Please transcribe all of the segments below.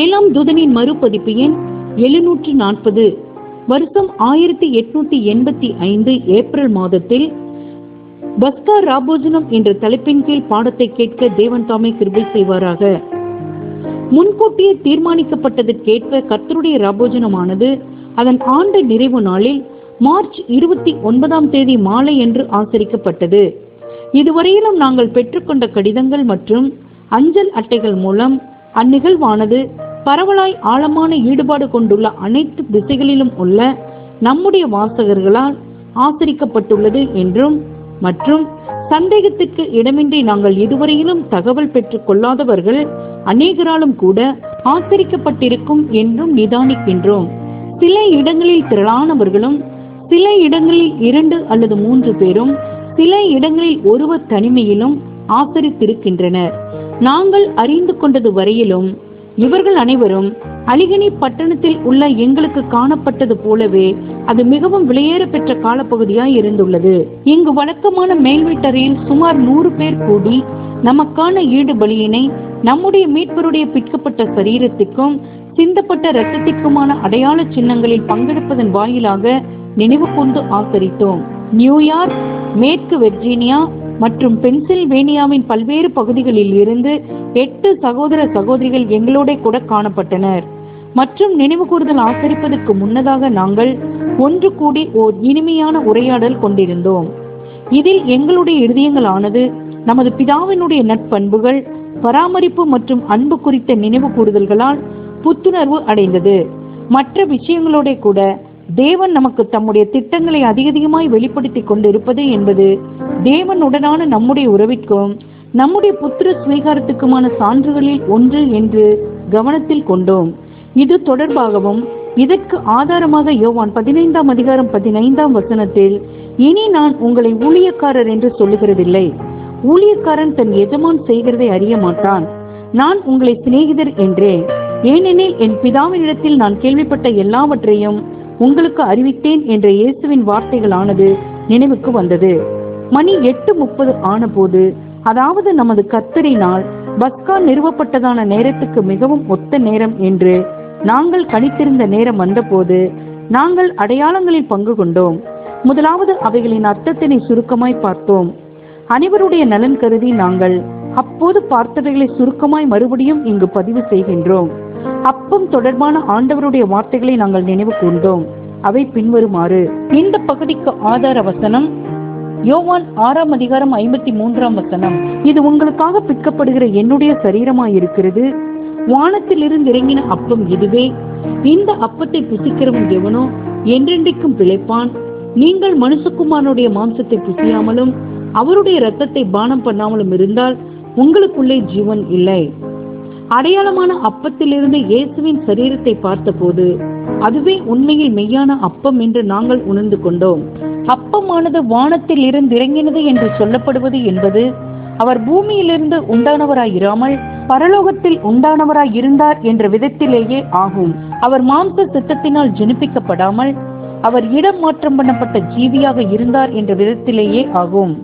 ஏழாம் தூதனின் மறுபதிப்பு எண் எழுநூற்று நாற்பது. வருஷம் ஆயிரத்தி எட்நூத்தி எண்பத்தி ஐந்து ஏப்ரல் மாதத்தில் பஸ்கா ராபோஜனம் என்ற தலைப்பின் கீழ் பாடத்தை கேட்க தேவன் தாமே கிருபை செய்வாராக. முன்கூட்டியே தீர்மானிக்கப்பட்டதற்கேற்ப கர்த்தருடைய ராபோஜனமானது அதன் ஆண்டு நிறைவு நாளில் மார்ச் இருபத்தி ஒன்பதாம் தேதி மாலை என்று ஆசரிக்கப்பட்டது. இதுவரையிலும் நாங்கள் பெற்றுக்கொண்ட கடிதங்கள் மற்றும் அஞ்சல் அட்டைகள் மூலம் அந்நிகழ்வானது பரவலாய் ஆழமான ஈடுபாடு கொண்டுள்ள அனைத்து திசைகளிலும் உள்ள நம்முடைய வாசகர்களால் ஆசரிக்கப்பட்டுள்ளது என்றும் மற்றும் சந்தேகத்திற்கு இடமின்றி நாங்கள் இதுவரையிலும் தகவல் பெற்றுக் கொள்ளாதவர்கள் அநேகராலும் கூட ஆசரிக்கப்பட்டிருக்கும் என்றும் நிதானிக்கின்றோம். சில இடங்களில் திரளானவர்களும் சில இடங்களில் இரண்டு அல்லது மூன்று பேரும் சில இடங்களில் ஒருவர் தனிமையிலும் ஆசரித்திருக்கின்றனர். நாங்கள் அறிந்து கொண்டது வரையிலும் இவர்கள் அனைவரும் அலிகனி பட்டணத்தில் உள்ள எங்களுக்கு காணப்பட்டது போலவே அது மிகவும் விலையேற பெற்ற காலப்பகுதியாய் இருந்துள்ளது. இங்கு வழக்கமான மேல்வீட்டறையில் சுமார் நூறு பேர் கூடி நமக்கான ஈடு பலியினை நம்முடைய மீட்பருடைய பிற்கப்பட்ட சரீரத்திற்கும் சிந்தப்பட்ட இரத்தத்திற்குமான அடையாள சின்னங்களில் பங்கெடுப்பதன் வாயிலாக நினைவு கொண்டு ஆசரித்தோம். நியூயார்க் மேற்கு வெர்ஜீனியா மற்றும் பென்சில்வேனியாவின் பல்வேறு பகுதிகளில் இருந்து எட்டு சகோதர சகோதரிகள் எங்களோட கூட காணப்பட்டனர். மற்றும் நினைவுகூறுதல் ஆசரிப்பதற்கு முன்னதாக நாங்கள் ஒன்று கூடி ஓர் இனிமையான உரையாடல் கொண்டிருந்தோம். இதில் எங்களுடைய இருதயங்களானது நமது பிதாவினுடைய நட்பண்புகள் பராமரிப்பு மற்றும் அன்பு குறித்த நினைவு கூறுதல்களால் புத்துணர்வு அடைந்தது. மற்ற விஷயங்களோட கூட தேவன் நமக்கு தம்முடைய திட்டங்களை அதிக அதிகமாய் வெளிப்படுத்தி கொண்டிருப்பது என்பது தேவனுடனான நம்முடைய உறவிற்கும் நம்முடைய புத்திர சுவீகாரத்துக்குமான சான்றுகளில் ஒன்று என்று கவனத்தில் கொண்டோம். இது தொடர்பாகவும் இதற்கு ஆதாரமாக யோவான் பதினைந்தாம் அதிகாரம் பதினைந்தாம் வசனத்தில் இனி நான் உங்களை ஊழியக்காரர் என்று சொல்லுகிறதில்லை. ஊழியக்காரன் தன் எஜமான் செய்கிறதை அறிய மாட்டான். நான் உங்களை சிநேகிதர் என்றே ஏனெனில் என் பிதாவினிடத்தில் நான் கேள்விப்பட்ட எல்லாவற்றையும் உங்களுக்கு அறிவித்தேன் என்ற இயேசுவின் வார்த்தைகளானது நினைவுக்கு வந்தது. மணி எட்டு முப்பது ஆனபோது அதாவது நமது கத்தரினால் பஸ்கா நிறுவப்பட்டதான நேரத்துக்கு மிகவும் ஒத்த நேரம் என்று நாங்கள் கணித்திருந்த நேரம் வந்தபோது நாங்கள் அடையாளங்களில் பங்கு கொண்டோம். முதலாவது அவைகளின் அர்த்தத்தினை சுருக்கமாய் பார்த்தோம். அனைவருடைய நலன் கருதி நாங்கள் அப்போது பார்த்தவைகளை சுருக்கமாய் மறுபடியும் இங்கு பதிவு செய்கின்றோம். அப்பம் தொடர்பான ஆண்டவருடைய வார்த்தைகளை நாங்கள் நினைவு கூர்ந்தோம். அவை பின்வருமாறு இந்த பகுதிக்கு ஆதார வசனம் யோவான் ஆறாம் அதிகாரம் ஐம்பத்தி மூன்றாம் வசனம். இது உங்களுக்காக பிற்கப்படுகிற என்னுடைய சரீரமாயிருக்கிறது. வானத்தில் இருந்து இறங்கின அப்பம் இதுவே. இந்த அப்பத்தை புசிக்கிறவன் எவனோ? என்றென்றைக்கும் பிழைப்பான். நீங்கள் மனுஷகுமாரனுடைய மாம்சத்தை புசியாமலும் அவருடைய ரத்தத்தை பானம் பண்ணாமலும் இருந்தால் உங்களுக்குள்ளே ஜீவன் இல்லை. அடையாளமான அப்பத்திலிருந்து இயேசுவின் சரீரத்தை பார்த்தபோது அதுவே உண்மையில் மெய்யான அப்பம் என்று நாங்கள் உணர்ந்து கொண்டோம். அப்பமானது வானத்தில் இருந்து இறங்கினது என்று சொல்லப்படுவது என்பது அவர் பூமியிலிருந்து உண்டானவராயிராமல் பரலோகத்தில் உண்டானவராய் இருந்தார் என்ற விதத்திலேயே ஆகும். அவர் மாம்ச திட்டத்தினால் ஜெனிப்பிக்கப்படாமல் அவர் இடம் மாற்றம் பண்ணப்பட்ட ஜீவியாக இருந்தார் என்ற விதத்திலேயே ஆகும்.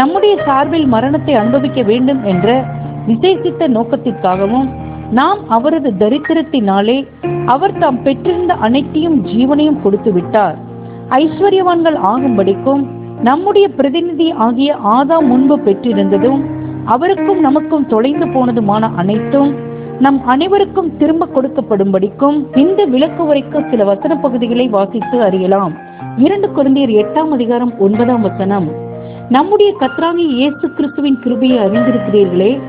நம்முடைய சார்பில் மரணத்தை அனுபவிக்க வேண்டும் என்ற விசேஷித்த நோக்கத்திற்காகவும் நாம் அவரது தரித்திரத்தினாலே அவர் தாம் பெற்றிருந்த அனைத்தையும் ஜீவனையும் கொடுத்து விட்டார். ஐஸ்வர்யவான்கள் ஆகும்படிக்கும் நம்முடைய பிரதிநிதி ஆகிய ஆதாம் முன்பு பெற்றிருந்ததும் அவருக்கும் நமக்கும் தொலைந்து போனதுமான அனைத்தும் நம் அனைவருக்கும் திரும்ப கொடுக்கப்படும்படிக்கும் இந்த விளக்கு வரைக்கும் சில வசன பகுதிகளை வாசித்து அறியலாம். இரண்டு குழந்தையர் எட்டாம் அதிகாரம் ஒன்பதாம் வசனம். நம்முடைய கத்ராங்கி இயேசு கிறிஸ்துவின் கிருபையை அறிந்திருக்கிறீர்களே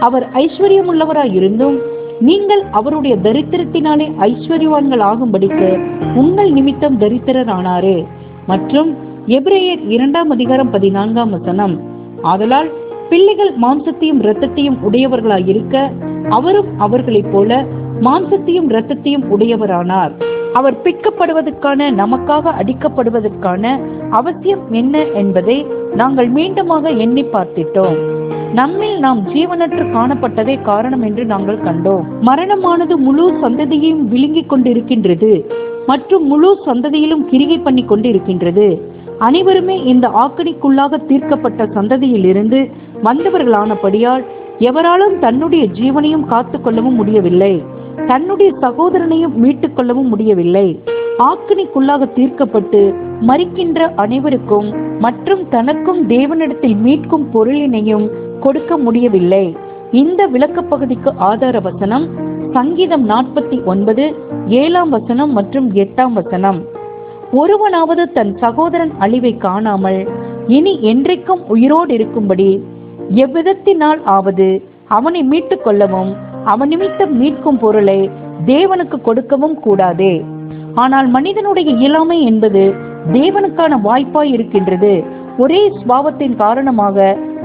அவர் ஐஸ்வர்யமுள்ளவராய் இருந்தும் நீங்கள் அவருடைய தரித்திரத்தினாலே ஐஸ்வர்யவான்கள் ஆகும்படிக்கு உங்கள் நிமித்தம் தரித்திரரானாரே. மற்றும் எபிரேயர் இரண்டாம் அதிகாரம் பதினான்காம் வசனம் ஆதலால் பிள்ளைகள் மாம்சத்தையும் இரத்தத்தையும் உடையவர்களாய் இருக்க அவரும் அவர்களைப் போல மாம்சத்தையும் இரத்தத்தையும் உடையவரானார். அவர் பிட்கப்படுவதற்கான நமக்காக அடிக்கப்படுவதற்கான அவசியம் என்ன என்பதை நாங்கள் மீண்டுமாக எண்ணி பார்த்திட்டோம். நம்மில் நாம் ஜீவனற்று காணப்பட்டதே காரணம் என்று நாங்கள் கண்டோம். மரணமானது முழு சந்ததியையும் விழுங்கிக் கொண்டிருக்கின்றது மற்றும் முழு சந்ததியிலும் கிரிகை பண்ணி கொண்டிருக்கின்றது. அனைவருமே இந்த ஆக்கணிக்குள்ளாக தீர்க்கப்பட்ட சந்ததியில் இருந்து வந்தவர்களானபடியால் எவராலும் தன்னுடைய ஜீவனையும் காத்து கொள்ளவும் முடியவில்லை. தன்னுடைய சகோதரனையும் மீட்டுக் கொள்ளவும் முடியவில்லை. ஆக்கணிக்குள்ளாக தீர்க்கப்பட்டு மறிக்கின்ற அனைவருக்கும் மற்றும் தனக்கும் தேவனிடத்தில் மீட்கும் பொருளினையும் கொடுக்க முடியவில்லை. இந்த விளக்கப்பகுதிக்கு ஆதார வசனம் சங்கீதம் நாற்பத்தி ஒன்பது ஏழாம் வசனம் மற்றும் எட்டாம் வசனம். ஒருவனாவது தன் சகோதரன் அழிவை காணாமல் இனி என்றைக்கும் உயிரோடு இருக்கும்படி எவ்விதத்தினால் ஆவது அவனை மீட்டுக் கொள்ளவும் அவன் நிமித்தம் மீட்கும் பொருளை தேவனுக்கு கொடுக்கவும் கூடாதே. ஆனால் மனிதனுடைய இயலாமை என்பது தேவனுக்கான வாய்ப்பாய் இருக்கின்றது. ஒரே சுபாவத்தின் காரணமாக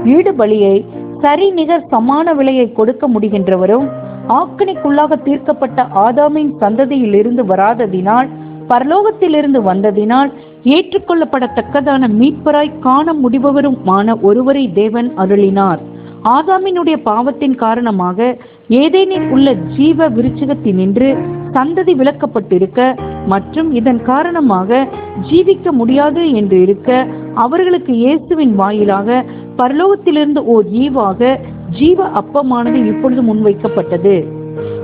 ஈடுபலியை சரி நிகர் சமான விலையை கொடுக்க முடிகின்றவரும் ஆக்கணிக்குள்ளாக தீர்க்கப்பட்ட ஆதாமின் சந்ததியிலிருந்து வராததினால் பரலோகத்திலிருந்து வந்ததினால் ஏற்றுக்கொள்ளப்படத்தக்கதான மீட்பராய் காண முடிபவருமான ஒருவரை தேவன் அருளினார். ஆதாமினுடைய பாவத்தின் காரணமாக ஏதேனில் உள்ள ஜீவ விருச்சிகத்தினின்று சந்ததி விலக்கப்பட்டிருக்க மற்றும் இதன் காரணமாக ஜீவிக்க முடியாது என்று இருக்க அவர்களுக்கு இயேசுவின் வாயிலாக பரலோகத்திலிருந்து ஓர் ஈவாக ஜீவ அப்பமானது இப்பொழுது முன்வைக்கப்பட்டது.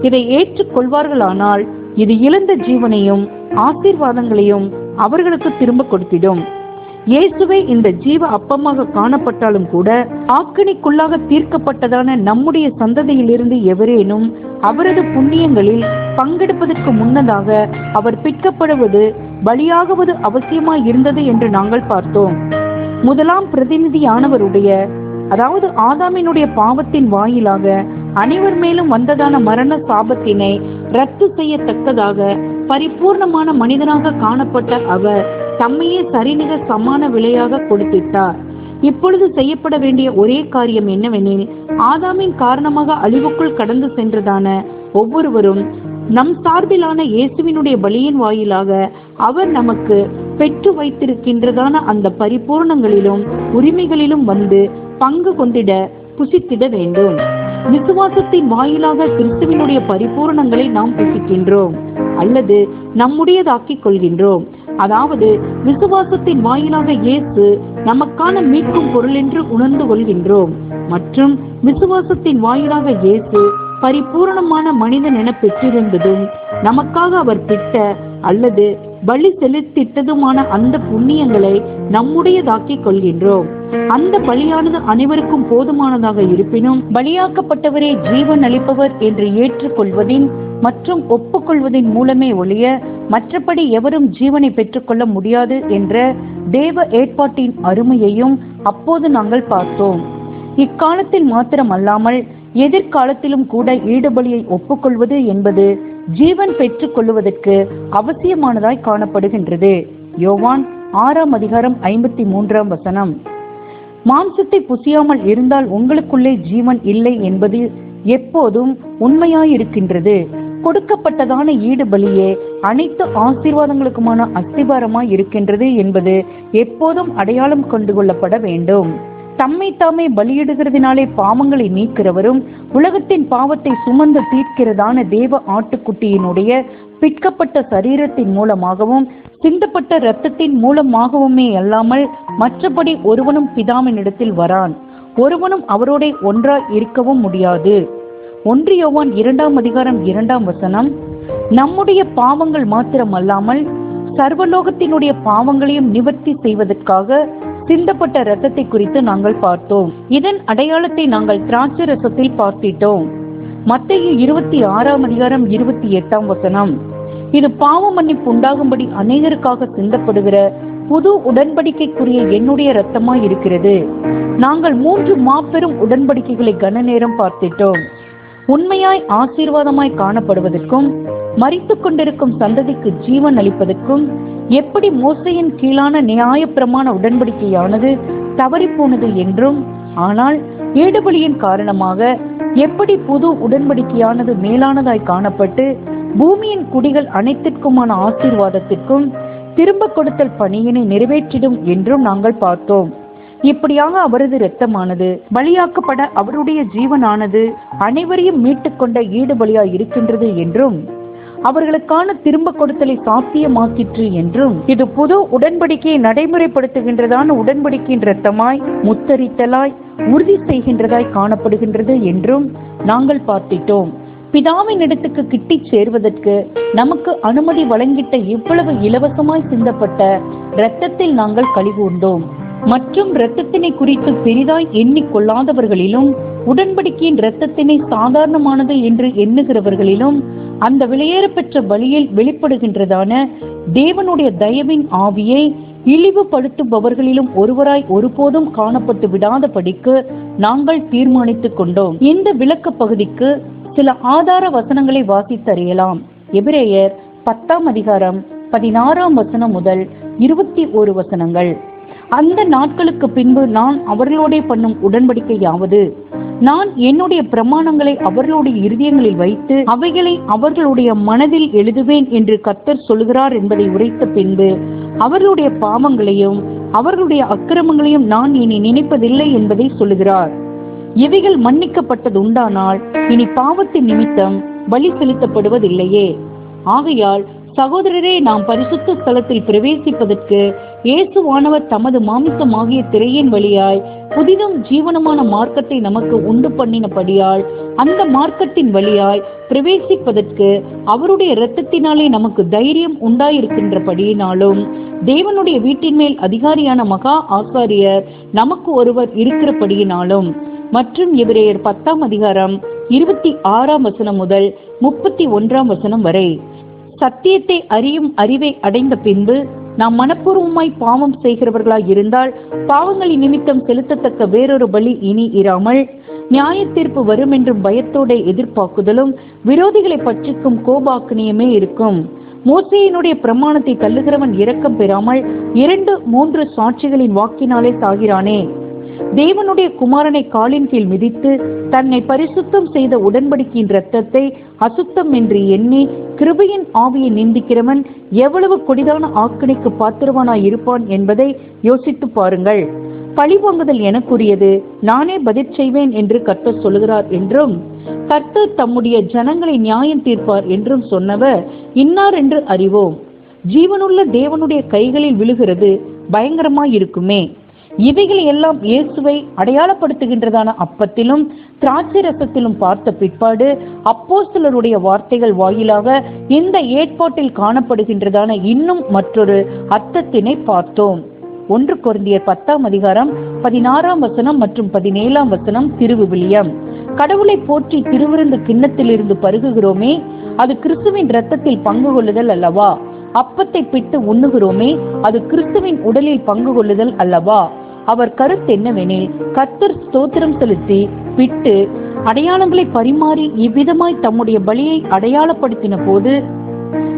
இதை ஏற்றுக்கொள்வார்களானால் இது இழந்த ஜீவனையும் ஆசீர்வாதங்களையும் அவர்களுக்கு திரும்ப கொடுத்திடும். இயேசுவே இந்த ஜீவ அப்பமாக காணப்பட்டாலும் கூட ஆக்கினிக்குள்ளாக தீர்க்கப்பட்டதான நம்முடைய சந்ததியிலிருந்து எவரேனும் அவரது புண்ணியங்களில் பங்கெடுப்பதற்கு முன்னதாக அவர் பிற்கப்படுவது பலியாகுவது அவசியமாய் இருந்தது என்று நாங்கள் பார்த்தோம். முதலாம் பிரதிநிதியானவருடைய அதாவது ஆதாமினுடைய பாவத்தின் வாயிலாக அனைவர் மேலும் வந்ததான மரண சாபத்தினை ரத்து செய்யத்தக்கதாக பரிபூர்ணமான மனிதனாக காணப்பட்ட அவர் தம்மையே சரிநிக சமான விலையாக கொடுத்திட்டார். இப்பொழுது செய்யப்பட வேண்டிய ஒரே காரியம் என்னவெனில் ஆதாமின் காரணமாக அழிவுக்குள் கடந்து சென்றதான ஒவ்வொருவரும் நம் சார்பிலான இயேசுவினுடைய பலியின் வாயிலாக அவர் நமக்கு பெற்று வைத்திருக்கின்றதான அந்த பரிபூர்ணங்களிலும் உரிமைகளிலும் வந்து பங்கு கொண்டிட புசித்திட வேண்டும். விசுவாசத்தின் வாயிலாக கிறிஸ்துவினுடைய பரிபூரணங்களை நாம் புசிக்கின்றோம் அல்லது நம்முடையதாக்கிக் கொள்கின்றோம். அதாவது விசுவாசத்தின் வாயிலாக இயேசு நமக்கான மீட்கும் பொருள் என்று உணர்ந்து கொள்கின்றோம். மற்றும் விசுவாசத்தின் வாயிலாக இயேசு பரிபூரணமான மனிதன் என பெற்றிருந்ததும் நமக்காக அவர் திட்ட அல்லது பலி செலுத்திட்டதுமான அந்த புண்ணியங்களை நம்முடையதாக்கிக் கொள்கின்றோம். அந்த பலியானது அனைவருக்கும் போதுமானதாக இருப்பினும் பலியாக்கப்பட்டவரே ஜீவன் அளிப்பவர் என்று ஏற்றுக்கொள்வதின் மற்றும் ஒப்புக்கொள்வதின் மூலமே ஒழிய மற்றபடி எவரும் ஜீவனை பெற்றுக்கொள்ள முடியாது என்ற தேவ ஏற்பாட்டின் அருமையையும் அப்போது நாங்கள் பார்த்தோம். இக்காலத்தில் மாத்திரம் அல்லாமல் எதிர்காலத்திலும் கூட ஈடுபலியை ஒப்புக்கொள்வது என்பது ஜீவன் பெற்றுக் கொள்வதற்கு அவசியமானதாய் காணப்படுகின்றது. யோவான் ஆறாம் அதிகாரம் ஐம்பத்தி மூன்றாம் வசனம். மாம்சத்தை புசியாமல் இருந்தால் உங்களுக்குள்ளே ஜீவன் இல்லை என்பது எப்போதும் உண்மையாயிருக்கின்றது. கொடுக்கப்பட்டதான ஈடுபலியே அனைத்து ஆசீர்வாதங்களுக்குமான அஸ்திபாரமாய் இருக்கின்றது என்பது எப்போதும் அடையாளம் கொண்டு கொள்ளப்பட வேண்டும். தம்மை தாமே பலியிடுகிறதினாலே பாவங்களை நீக்கிறவரும் உலகத்தின் பாவத்தை சுமந்து தீர்க்கிறதான தேவ ஆட்டுக்குட்டியினுடைய பிற்கப்பட்ட சரீரத்தின் மூலமாகவும் சிந்தப்பட்ட இரத்தத்தின் மூலமாகவுமே அல்லாமல் மற்றபடி ஒருவனும் பிதாவினிடத்தில் வரான். ஒருவனும் அவரோட ஒன்றாய் இருக்கவும் முடியாது. ஒன்றியோவான் இரண்டாம் அதிகாரம் இரண்டாம் வசனம். நம்முடைய பாவங்கள் மாத்திரம் அல்லாமல் சர்வலோகத்தினுடைய பாவங்களையும் நிவர்த்தி செய்வதற்காக சிந்தப்பட்ட ரத்தத்தை குறித்து நாங்கள் பார்த்தோம். இதன் அடையாளத்தை நாங்கள் திராட்சை ரசத்தில் பார்த்திட்டோம். மத்திய இருபத்தி ஆறாம் அதிகாரம் இருபத்தி எட்டாம் வசனம். இது பாவ மன்னிப்பு உண்டாகும்படி அநேகருக்காக சிந்தப்படுகிற புது உடன்படிக்கைக்குரிய என்னுடைய ரத்தமாய் இருக்கிறது. நாங்கள் மூன்று மாபெரும் உடன்படிக்கைகளை கன நேரம் பார்த்திட்டோம். உண்மையாய் ஆசீர்வாதமாய் காணப்படுவதற்கும் மறித்து கொண்டிருக்கும் சந்ததிக்கு ஜீவன் அளிப்பதற்கும் எப்படி மோசையின் கீழான நியாயப்பிரமாண உடன்படிக்கையானது தவறிப்போனது என்றும் ஆனால் ஈடுபலியின் காரணமாக எப்படி புது உடன்படிக்கையானது மேலானதாய் காணப்பட்டு பூமியின் குடிகள் அனைத்திற்குமான ஆசீர்வாதத்திற்கும் திரும்ப கொடுத்தல் பணியினை நிறைவேற்றிடும் என்றும் நாங்கள் பார்த்தோம். இப்படியாக அவரது இரத்தமானது பலியாக்கப்பட அவருடைய ஜீவனானது அனைவரையும் மீட்டுக்கொண்ட ஈடுபலியாய் இருக்கின்றது என்றும் அவர்களுக்கான திரும்ப கொடுத்தலை சாத்தியமாக்கிற்று என்றும் இது புது உடன்படிக்கையை நடைமுறைப்படுத்துகின்றதான உடன்படிக்கையின் இரத்தமாய் முத்தரித்தலாய் உறுதி செய்கின்றதாய் காணப்படுகின்றது என்றும் நாங்கள் பார்த்திட்டோம். பிதாவின் இடத்துக்கு கிட்டி சேர்வதற்கு நமக்கு அனுமதி வழங்கிட்ட இவ்வளவு இலவசமாய் சிந்தப்பட்ட இரத்தத்தில் நாங்கள் கழிவுண்டோம் மற்றும் இரத்தத்தினை குறித்து பெரிதாய் எண்ணிக்கொள்ளாதவர்களிலும் உடன்படிக்கையின் இரத்தத்தினை சாதாரணமானது என்று எண்ணுகிறவர்களிலும் அந்த வெளியேறப்பெற்ற வழியில் வெளிப்படுகின்றதான தேவனுடைய தயவின் ஆவியை இழிவுபடுத்துபவர்களிலும் ஒருவராய் ஒருபோதும் காணப்பட்டு விடாதபடிக்கு நாங்கள் தீர்மானித்துக் கொண்டோம். இந்த விளக்க பகுதிக்கு சில ஆதார வசனங்களை வாசித்தறியலாம். எபிரேயர் பத்தாம் அதிகாரம் பதினாறாம் வசனம் முதல் இருபத்தி ஒரு வசனங்கள். அந்த நாட்களுக்கு பின்பு நான் அவர்களோடே பண்ணும் உடன்படிக்கையாவது. நான் என்னுடைய பிரமாணங்களை அவர்களுடைய இருதயங்களில் வைத்து அவைகளை அவர்களுடைய மனதில் எழுதுவேன் என்று கத்தர் சொல்கிறார் என்பதை உரைத்த பின்பு அவர்களுடைய பாவங்களையும் அவர்களுடைய அக்கிரமங்களையும் நான் இனி நினைப்பதில்லை என்பதை சொல்லுகிறார். இவைகள் மன்னிக்கப்பட்டது உண்டானால் இனி பாவத்தின் நிமித்தம் பலி செலுத்தப்படுவதில்லையே. ஆகையால் சகோதரரே நாம் பரிசுத்த ஸ்தலத்தில் பிரவேசிப்பதற்கு இயேசுவானவர் தமது மாமிசமாகிய திரையின் வழியாய் புதிதும் ஜீவனமான மார்க்கத்தை நமக்கு உண்டு பண்ணினபடியால் அந்த மார்க்கத்தின் வழியாய் பிரவேசிப்பதற்கு அவருடைய இரத்தத்தினாலே நமக்கு தைரியம் உண்டாயிருக்கின்றபடியினாலும் தேவனுடைய வீட்டின் மேல் அதிகாரியான மகா ஆசாரியர் நமக்கு ஒருவர் இருக்கிறபடியினாலும். மற்றும் எபிரேயர் பத்தாம் அதிகாரம் இருபத்தி ஆறாம் வசனம் முதல் முப்பத்தி ஒன்றாம் வசனம் வரை. சத்தியத்தை அறியும் அறிவை அடைந்த பின்பு நாம் மனப்பூர்வமாய் பாவம் செய்கிறவர்களாய் இருந்தால் பாவங்களின் நிமித்தம் செலுத்தத்தக்க வேறொரு பலி இனி இராமல். நியாய தீர்ப்பு வரும் என்றும் பயத்தோட எதிர்பார்க்குதலும் விரோதிகளை பற்றிக்கும் கோபாக்கினியமே இருக்கும். மோசையினுடைய பிரமாணத்தை தள்ளுகிறவன் இரக்கம் பெறாமல் இரண்டு மூன்று சாட்சிகளின் வாக்கினாலே சாகிறானே. தேவனுடைய குமாரனை காலின் கீழ் மிதித்து தன்னை பரிசுத்தம் செய்த உடன்படிக்கையின் இரத்தத்தை அசுத்தம் என்று எண்ணி கிருபையின் ஆவியை நிந்திக்கிறவன் எவ்வளவு கொடிதான ஆக்கினைக்கு பாத்திரவனாய் இருப்பான் என்பதை யோசித்து பாருங்கள். பழிவாங்குதல் எனக்குரியது. நானே பதில் செய்வேன் என்று கர்த்தர் சொல்லுகிறார் என்றும் கர்த்தர் தம்முடைய ஜனங்களை நியாயம் தீர்ப்பார் என்றும் சொன்னவர் இன்னார் என்று அறிவோம். ஜீவனுள்ள தேவனுடைய கைகளில் விழுகிறது. பயங்கரமாய் இருக்குமே. இவைகள் எல்லாம் இயேசுவை அடையாளப்படுத்துகின்றதான அப்பத்திலும் திராட்சை ரசத்திலும் பார்த்த பிற்பாடு அப்போஸ்தலருடைய வார்த்தைகள் வாயிலாக இந்த ஏற்பாட்டில் காணப்படுகின்றதான இன்னும் மற்றொரு அர்த்தத்தினை பார்த்தோம். ஒன்று கொரிந்தியர் பத்தாம் அதிகாரம் பதினாறாம் வசனம் மற்றும் பதினேழாம் வசனம் திருவிவிலியம். கடவுளை போற்றி திருவிருந்து கிண்ணத்திலிருந்து பருகுகிறோமே அது கிறிஸ்துவின் இரத்தத்தில் பங்கு கொள்ளுதல் அல்லவா? அப்பத்தை பிட்டு உண்ணுகிறோமே அது கிறிஸ்துவின் உடலில் பங்கு கொள்ளுதல் அல்லவா? அவர் கருத்து என்னவெனில் கர்த்தர் ஸ்தோத்திரம் செலுத்தி விட்டு அடையாளங்களை பரிமாறி இவ்விதமாய் தம்முடைய பலியை அடையாளப்படுத்தின போது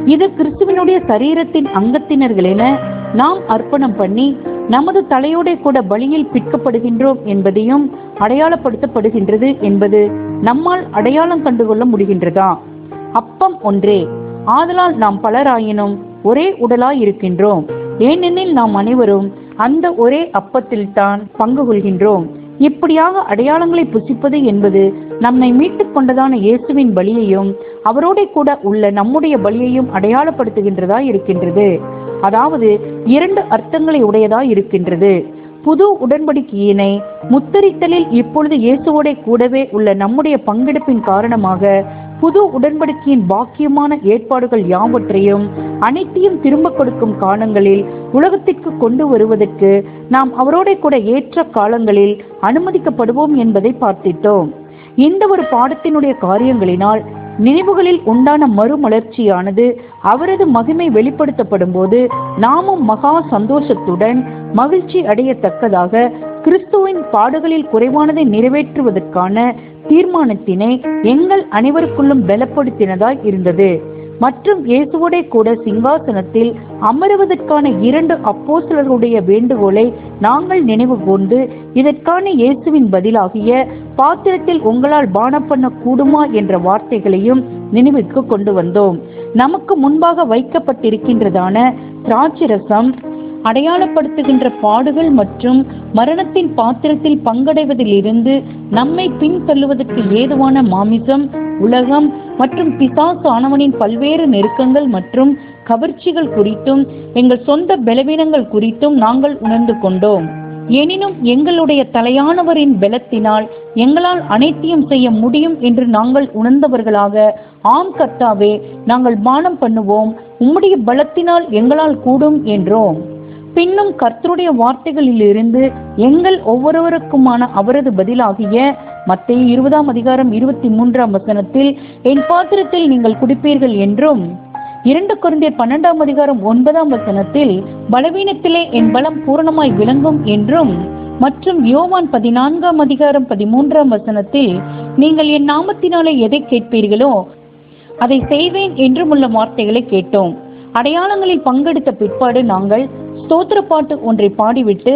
இது கிறிஸ்துவனுடைய சரீரத்தின் அங்கத்தினர்கள் என நாம் அர்ப்பணம் பண்ணி நமது தலையோட கூட பலியில் பிற்கப்படுகின்றோம் என்பதையும் அடையாளப்படுத்தப்படுகின்றது என்பது நம்மால் அடையாளம் கண்டுகொள்ள முடிகின்றதா? அப்பம் ஒன்றே ஆதலால் நாம் பலராயினும் ஒரே உடலாய் இருக்கின்றோம். ஏனெனில் நாம் அனைவரும் அந்த ஒரே அப்பத்தில் தான் பங்கு கொள்கின்றோம். இப்படியாக அடையாளங்களை புசிப்பது என்பது நம்மை மீட்டுக் கொண்டதான இயேசுவின் பலியையும் அவரோட கூட உள்ள நம்முடைய பலியையும் அடையாளப்படுத்துகின்றதா இருக்கின்றது. அதாவது இரண்டு அர்த்தங்களை உடையதா இருக்கின்றது. புது உடன்படிக்கையினை முத்தரித்தலில் இப்பொழுது இயேசுவோட கூடவே உள்ள நம்முடைய பங்கெடுப்பின் காரணமாக புது உடன்படிக்கையின் பாக்கியமான ஏற்பாடுகள் யாவற்றையும் அனைத்தையும் திரும்ப கொடுக்கும் காலங்களில் உலகத்திற்கு கொண்டு வருவதற்கு நாம் அவரோட கூட ஏற்ற காலங்களில் அனுமதிக்கப்படுவோம் என்பதை பார்த்திட்டோம். இந்த ஒரு பாடத்தினுடைய காரியங்களினால் நினைவுகளில் உண்டான மறுமலர்ச்சியானது அவரது மகிமை வெளிப்படுத்தப்படும் போது நாமும் மகா சந்தோஷத்துடன் மகிழ்ச்சி அடையத்தக்கதாக கிறிஸ்துவின் பாடுகளில் குறைவானதை நிறைவேற்றுவதற்கான தீர்மானத்தினை எங்கள் அனைவருக்குள்ளும் பலப்படுத்தினதாய் இருந்தது. மற்றும் இயேசுவோட கூட சிங்காசனத்தில் அமருவதற்கான இரண்டு அப்போஸ்தலர்களுடைய வேண்டுகோளை நாங்கள் நினைவு கூர்ந்து இதற்கான இயேசுவின் பதிலாகிய பாத்திரத்தில் உங்களால் பானம் பண்ண கூடுமா என்ற வார்த்தைகளையும் நினைவுக்கு கொண்டு வந்தோம். நமக்கு முன்பாக வைக்கப்பட்டிருக்கின்றதான திராட்சரசம் அடையாளப்படுத்துகின்ற பாடுகள் மற்றும் மரணத்தின் பாத்திரத்தில் பங்கடைவதிலிருந்து நம்மை பின்தள்ளுவதற்கு ஏதுவான மாமிசம் உலகம் மற்றும் பிசாசு ஆனவனின் பல்வேறு நெருக்கங்கள் மற்றும் கவர்ச்சிகள் குறித்தும் எங்கள் சொந்த பலவீனங்கள் குறித்தும் நாங்கள் உணர்ந்து கொண்டோம். எனினும் எங்களுடைய தலையானவரின் பலத்தினால் எங்களால் அனைத்தையும் செய்ய முடியும் என்று நாங்கள் உணர்ந்தவர்களாக ஆம் கர்த்தாவே நாங்கள் பானம் பண்ணுவோம். உம்முடைய பலத்தினால் எங்களால் கூடும் என்றோம். பின்னும் கர்த்தருடைய வார்த்தைகளிலிருந்து எங்கள் ஒவ்வொருவருக்குமான அவரது பதிலாகிய மத்திய இருபதாம் அதிகாரம் இருபத்தி மூன்றாம் வசனத்தில் என் பாத்திரத்தில் நீங்கள் குடிப்பீர்கள் என்றும் இரண்டு குருந்தியர் பன்னெண்டாம் அதிகாரம் ஒன்பதாம் வசனத்தில் பலவீனத்திலே என் பலம் பூரணமாய் விளங்கும் என்றும் மற்றும் யோவான் பதினான்காம் அதிகாரம் பதிமூன்றாம் வசனத்தில் நீங்கள் என் நாமத்தினாலே எதை கேட்பீர்களோ அதை செய்வேன் என்றும் உள்ள வார்த்தைகளை கேட்டோம். அடையாளங்களில் பங்கெடுத்த பிற்பாடு நாங்கள் ஸ்தோத்திர பாட்டு ஒன்றை பாடிவிட்டு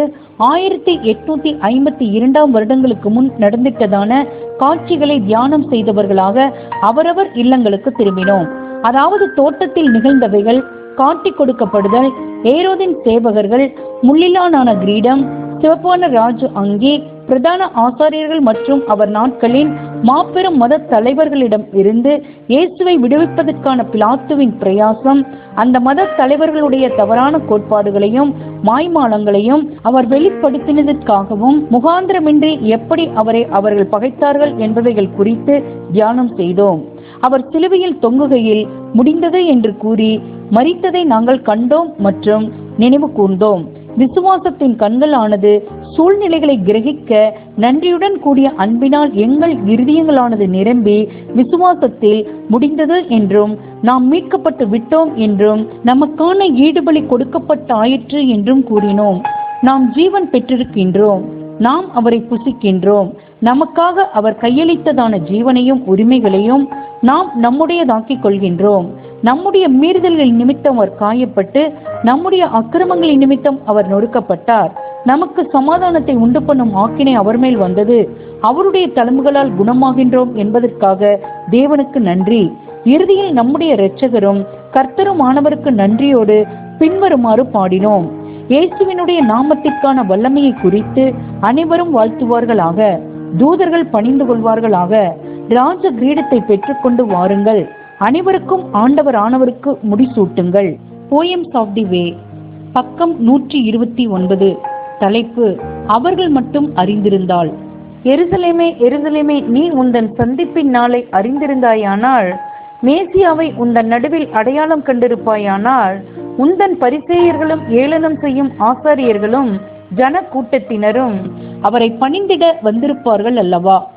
ஆயிரத்தி எட்நூத்தி ஐம்பத்தி இரண்டாம் வருடங்களுக்கு முன் நடந்திட்டதான காட்சிகளை தியானம் செய்தவர்களாக அவரவர் இல்லங்களுக்கு திரும்பினோம். அதாவது தோட்டத்தில் நிகழ்ந்தவைகள் காட்டி கொடுக்கப்படுதல் ஏரோதின் சேவகர்கள் முள்ளிலானான கிரீடம் சிவப்பான ராஜு அங்கே பிரதான ஆசாரியர்கள் மற்றும் அவர் நாட்களின் மாபெரும் மத தலைவர்களிடம் இருந்து இயேசுவை விடுவிப்பதற்கான பிலாத்துவின் பிரயாசம் அந்த மத தலைவர்களுடைய தவறான கோட்பாடுகளையும் மாய்மாலங்களையும் அவர் வெளிப்படுத்தினதற்காகவும் முகாந்திரமின்றி எப்படி அவரை அவர்கள் பகைத்தார்கள் என்பவைகள் குறித்து தியானம் செய்தோம். அவர் சிலுவையில் தொங்குகையில் முடிந்தது என்று கூறி மறித்ததை நாங்கள் கண்டோம் மற்றும் நினைவு கூர்ந்தோம். விசுவாசத்தின் கண்களானது சூழ்நிலைகளை கிரகிக்க நன்றியுடன் கூடிய அன்பினால் எங்கள் இருதயங்களானது நிரம்பி விசுவாசத்தில் முடிந்தது என்றும் நாம் மீட்கப்பட்டு விட்டோம் என்றும் நமக்கான ஈடுபலி கொடுக்கப்பட்ட ஆயிற்று என்றும் கூறினோம். நாம் ஜீவன் பெற்றிருக்கின்றோம். நாம் அவரை புசிக்கின்றோம். நமக்காக அவர் கையளித்ததான ஜீவனையும் உரிமைகளையும் நாம் நம்முடையதாக்கிக் கொள்கின்றோம். நம்முடைய மீறுதல்கள் நிமித்தம் அவர் காயப்பட்டு நம்முடைய அக்கிரமங்களின் நிமித்தம் அவர் நொறுக்கப்பட்டார். நமக்கு சமாதானத்தை உண்டு பண்ணும் ஆக்கினை அவர் மேல் வந்தது. அவருடைய தலைமுகளால் குணமாகின்றோம் என்பதற்காக தேவனுக்கு நன்றி. இறுதியில் நம்முடைய இரட்சகரும் கர்த்தருமானவருக்கு நன்றியோடு பின்வருமாறு பாடினோம். இயேசுவினுடைய நாமத்திற்கான வல்லமையை குறித்து அனைவரும் வாழ்த்துவார்களாக தூதர்கள் பணிந்து கொள்வார்களாக ராஜ கிரீடத்தை பெற்றுக்கொண்டு வாருங்கள். அனைவருக்கும் ஆண்டவர் ஆனவருக்கு முடிசூட்டுங்கள். போயம்ஸ் ஆஃப் தி வே பக்கம் நூற்றி இருபத்தி ஒன்பது. தலைப்பு அவர்கள் மட்டும் அறிந்திருந்தால் எருசலேமே எருசலேமே நீ உந்தன் சந்திப்பின் நாளை அறிந்திருந்தாயானால் மேசியாவை உந்தன் நடுவில் அடையாளம் கண்டிருப்பாயானால் உந்தன் பரிசேயர்களும் ஏளனம் செய்யும் ஆசாரியர்களும் ஜன கூட்டத்தினரும் அவரை பணிந்திட வந்திருப்பார்கள் அல்லவா?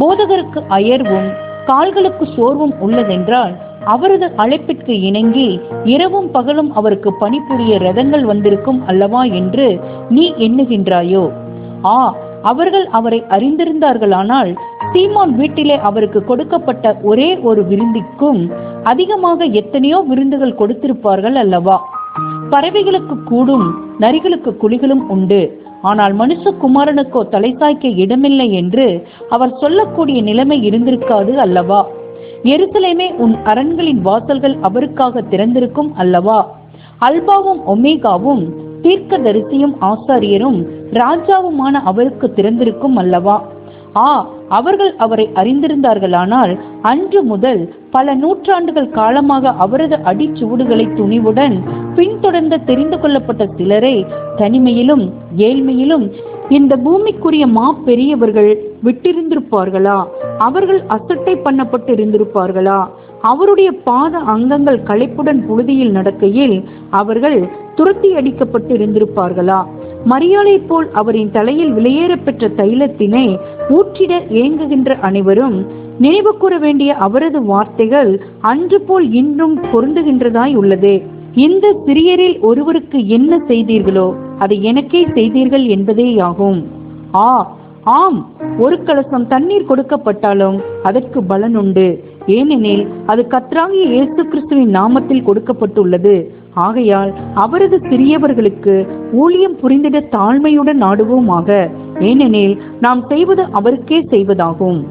போதகருக்கு அயர்வும் கால்களுக்கு சோர்வும் உள்ளதென்றால் அவரது அழைப்பிற்கு இணங்கி இரவும் பகலும் அவருக்கு பணிபுரிய ரதங்கள் வந்திருக்கும் அல்லவா என்று நீ எண்ணுகின்றாயோ? ஆ அவர்கள் அவரை அறிந்திருந்தார்களானால் சீமான் வீட்டிலே அவருக்கு கொடுக்கப்பட்ட ஒரே ஒரு விருந்திற்கும் அதிகமாக எத்தனையோ விருந்துகள் கொடுத்திருப்பார்கள் அல்லவா? பறவைகளுக்கு கூடும் நரிகளுக்கு குழிகளும் உண்டு. ஆனால் மனுஷகுமாரனுக்கோ தலைசாய்க்க இடமில்லை என்று அவர் சொல்லக்கூடிய நிலைமை இருந்திருக்காது அல்லவா? எருசலேமே உன் அரண்களின் வாசல்கள் அவருக்காக திறந்திருக்கும் அல்லவா? அல்பாவும் ஒமேகாவும் தீர்க்கதரிசியும் ஆசாரியரும் ராஜாவுமான அவருக்கு திறந்திருக்கும் அல்லவா? ஆ அவர்கள் அவரை அறிந்திருந்தார்களானால் அன்று முதல் பல நூற்றாண்டுகள் காலமாக அவரது அடிச்சுவடுகளை துணிவுடன் பின்தொடர்ந்த தெரிந்து கொள்ளப்பட்ட சிலரை தனிமையிலும் ஏழ்மையிலும் இந்த பூமிக்குரிய மா பெரியவர்கள் விட்டிருந்திருப்பார்களா? அவர்கள் அசட்டை பண்ணப்பட்டு இருந்திருப்பார்களா அவருடைய பாத அங்கங்கள் களைப்புடன் புழுதியில் நடக்கையில் அவர்கள் துரத்தி அடிக்கப்பட்டு இருந்திருப்பார்களா மரியாதை போல் அவரின் தலையில் விலையேற பெற்ற தைலத்தினை ஊற்றிட ஏங்குகின்ற அனைவரும் நினைவு கூற வேண்டிய அவரது வார்த்தைகள் அன்று போல் இன்றும் பொருந்துகின்றதாய் உள்ளது. இந்த சிறியரில் ஒருவருக்கு என்ன செய்தீர்களோ அதை எனக்கே செய்தீர்கள் என்பதேயாகும். ஆ ஆம் ஒரு கலசம் தண்ணீர் கொடுக்கப்பட்டாலும் அதற்கு பலன் உண்டு ஏனெனில் அது கத்ராகிய இயேசு கிறிஸ்துவின் நாமத்தில் கொடுக்கப்பட்டுள்ளது. ஆகையால் அவரது சிறியவர்களுக்கு ஊழியம் புரிந்திட தாழ்மையுடன் நாடுவோமாக ஏனெனில் நாம் செய்வது அவருக்கே செய்வதாகும்.